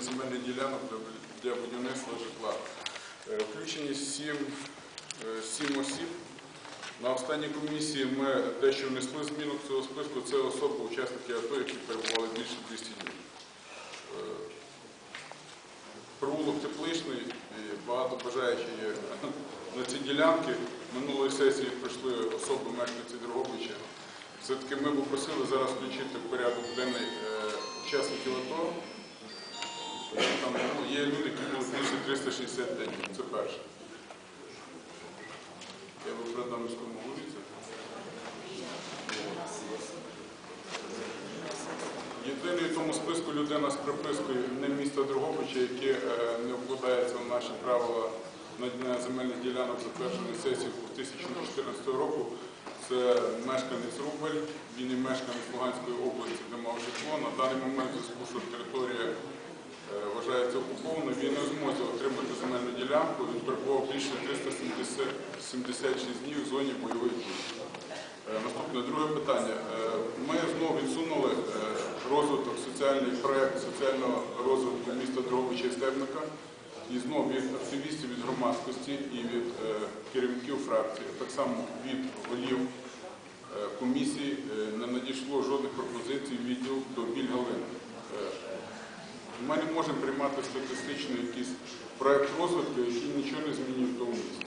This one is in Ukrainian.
земельних ділянок для- будівництва житла. Е, Включені сім, е, сім осіб. На останній комісії ми дещо внесли зміну цього списку. Це особи, учасники АТО, які перебували більше 200 днів. Е, Провулок Тепличний, і багато бажаючих є на ці ділянки. Минулої сесії прийшли особи мешканці Дрогобича. Все-таки ми б просили зараз включити в порядок є люди, які були більше 365 днів. Це перше. Я би передав міському голові. Єдиний в тому списку людина з припискою не міста Дрогобича, яке е, не вкладається в наші правила надання земельних ділянок затвердженої сесії 2014 року. Це мешканець Рубель, він і мешканець Луганської області, де мав житло. На даний момент, зв'язку, що територія вважається окупованою, він не в змозі отримати земельну ділянку. Він перебував більше 376 днів в зоні бойових дій. Е, Наступне друге питання. Е, Ми знову відсунули е, розвиток соціальний проект соціального розвитку міста Дрогобича і Стебника. І знову від активістів, від громадськості і від керівників фракції, так само від голів комісії не надійшло жодних пропозицій Ми не можемо приймати статистичний якийсь проєкт розвитку, який нічого не змінює в тому місці.